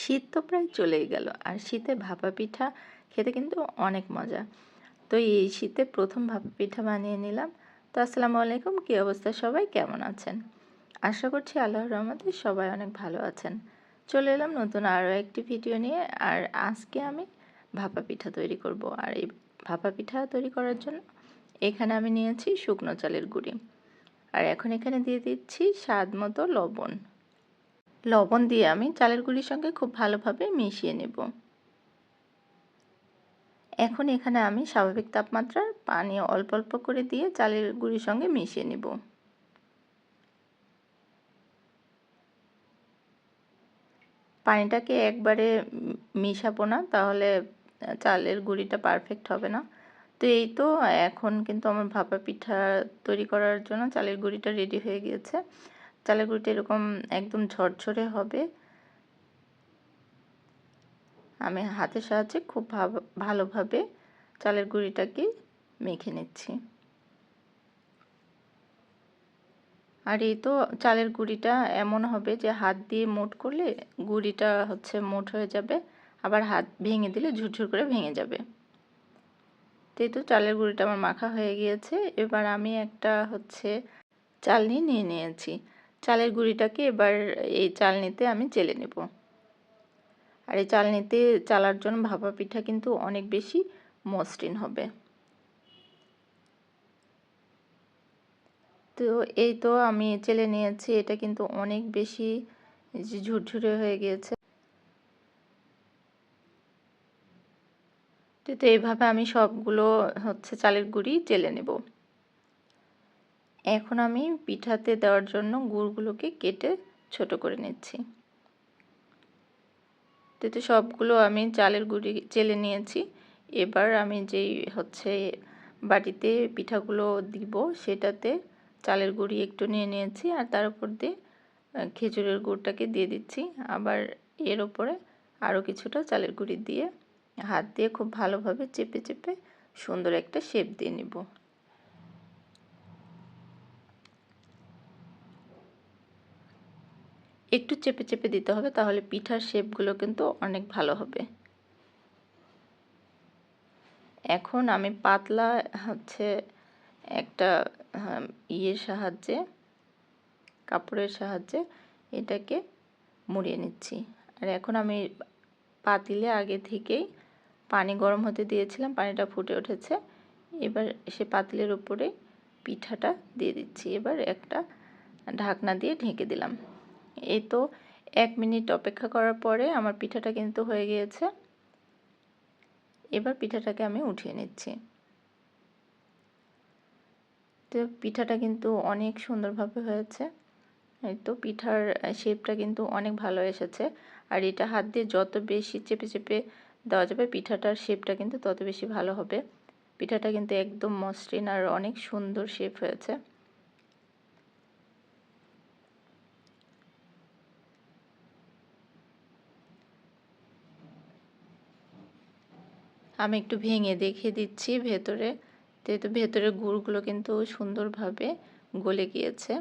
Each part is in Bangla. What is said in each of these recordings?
শীত তো প্রায় চলেই গেল। আর শীতে ভাপা পিঠা খেতে কিন্তু অনেক মজা। তো এই শীতে প্রথম ভাপা পিঠা বানিয়ে নিলাম। তো আসসালামু আলাইকুম, কী অবস্থা সবাই? কেমন আছেন? আশা করছি আল্লাহর রহমতে সবাই অনেক ভালো আছেন। চলে এলাম নতুন আরও একটি ভিডিও নিয়ে। আর আজকে আমি ভাপা পিঠা তৈরি করব। আর এই ভাপা পিঠা তৈরি করার জন্য এখানে আমি নিয়েছি শুকনো চালের গুঁড়ি। আর এখন এখানে দিয়ে দিচ্ছি স্বাদ মতো লবণ। লবণ দিয়ে আমি চালের গুঁড়ির সঙ্গে খুব ভালোভাবে মিশিয়ে নেব। এখন এখানে আমি স্বাভাবিক তাপমাত্রার পানি অল্প অল্প করে দিয়ে চালের গুঁড়ির সঙ্গে মিশিয়ে নেব। পানিটাকে একবারে মিশাবো না, তাহলে চালের গুঁড়িটা পারফেক্ট হবে না। তো এই তো, এখন কিন্তু আমার ভাপা পিঠা তৈরি করার জন্য চালের গুঁড়িটা রেডি হয়ে গিয়েছে। চালের গুঁড়িটা এরকম একদম ঝরঝরে হবে। আমি হাতের সাহায্যে খুব ভালোভাবে চালের গুঁড়িটাকে মেখে নিচ্ছি। আর এই তো চালের গুঁড়িটা এমন হবে যে হাত দিয়ে মোট করলে গুঁড়িটা হচ্ছে মোট হয়ে যাবে, আবার হাত ভেঙে দিলে ঝুরঝুর করে ভেঙে যাবে। তো তো চালের গুঁড়িটা আমার মাখা হয়ে গিয়েছে। এবার আমি একটা হচ্ছে চালনি নিয়ে নিয়েছি। চালের গুঁড়িটাকে এবার এই চালনিতে আমি চেলে নেব। আর এই চালনিতে চালার জন্য ভাপা পিঠা কিন্তু অনেক বেশি মসৃণ হবে। তো এই তো আমি চেলে নিয়েছি, এটা কিন্তু অনেক বেশি ঝুরঝুরে হয়ে গিয়েছে। তো এইভাবে আমি সবগুলো হচ্ছে চালের গুঁড়ি চেলে নেব। এখন আমি পিঠাতে দেওয়ার জন্য গুড়গুলোকে কেটে ছোট করে নিচ্ছি। তো সবগুলো আমি চালের গুঁড়ি চেলে নিয়েছি। এবার আমি যেই হচ্ছে বাটিতে পিঠাগুলো দিব, সেটাতে চালের গুঁড়ি একটু নিয়ে নিয়েছি আর তার উপর দিয়ে খেজুরের গুড়টাকে দিয়ে দিচ্ছি। আবার এর ওপরে আরও কিছুটা চালের গুঁড়ি দিয়ে হাত দিয়ে খুব ভালোভাবে চেপে চেপে সুন্দর একটা শেপ দিয়ে নিব। একটু চেপে চেপে দিতে হবে, তাহলে পিঠার শেপগুলো কিন্তু অনেক ভালো হবে। এখন আমি পাতলা হচ্ছে একটা ইয়ের সাহায্যে, কাপড়ের সাহায্যে এটাকে মুড়িয়ে নিচ্ছি। আর এখন আমি পাতিলে আগে থেকেই পানি গরম হতে দিয়েছিলাম, পানিটা ফুটে উঠেছে। এবার সে পাতিলের উপরে পিঠাটা দিয়ে দিচ্ছি। এবার একটা ঢাকনা দিয়ে ঢেকে দিলাম। এই তো এক মিনিট অপেক্ষা করার পরে আমার পিঠাটা কিন্তু হয়ে গিয়েছে। এবার পিঠাটাকে আমি উঠিয়ে নিচ্ছি। তো পিঠাটা কিন্তু অনেক সুন্দরভাবে হয়েছে। এই তো পিঠার শেপটা কিন্তু অনেক ভালো এসেছে। আর এটা হাত দিয়ে যত বেশি চেপে চেপে দেওয়া যাবে, পিঠাটার শেপটা কিন্তু তত বেশি ভালো হবে। পিঠাটা কিন্তু একদম মসৃণ আর অনেক সুন্দর শেপ হয়েছে। আমি একটু ভেঙে দেখিয়ে দিচ্ছি ভেতরে। তো ভেতরের গুড়গুলো কিন্তু সুন্দরভাবে গলে গিয়েছে।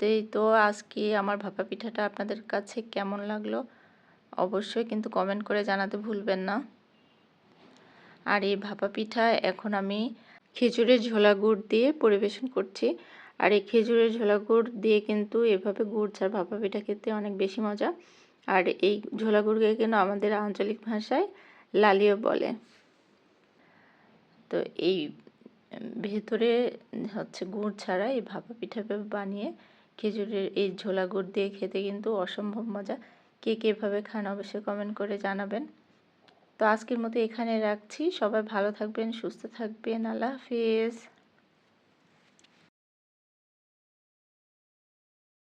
তো এই তো আজকে আমার ভাপা পিঠাটা আপনাদের কাছে কেমন লাগল অবশ্যই কিন্তু কমেন্ট করে জানাতে ভুলবেন না। আর এই ভাপা পিঠা এখন আমি খেজুরের ঝোলা গুড় দিয়ে পরিবেশন করছি। আর এই খেজুরের ঝোলা গুড় দিয়ে কিন্তু এভাবে গুড় ছাড় ভাপা পিঠা খেতে অনেক বেশি মজা। আর এই ঝোলা গুড়কে কিন্তু আমাদের আঞ্চলিক ভাষায় লালিও বলে। তো এই ভেতরে হচ্ছে গুড় ছাড়া এই ভাপা পিঠা বানিয়ে খেজুরের এই ঝোলা গুড় দিয়ে খেতে কিন্তু অসম্ভব মজা। কে কেভাবে খান অবশ্যই কমেন্ট করে জানাবেন। তো আজকের মতো এখানে রাখছি। সবাই ভালো থাকবেন, সুস্থ থাকবেন। আল্লাহ হাফিজ।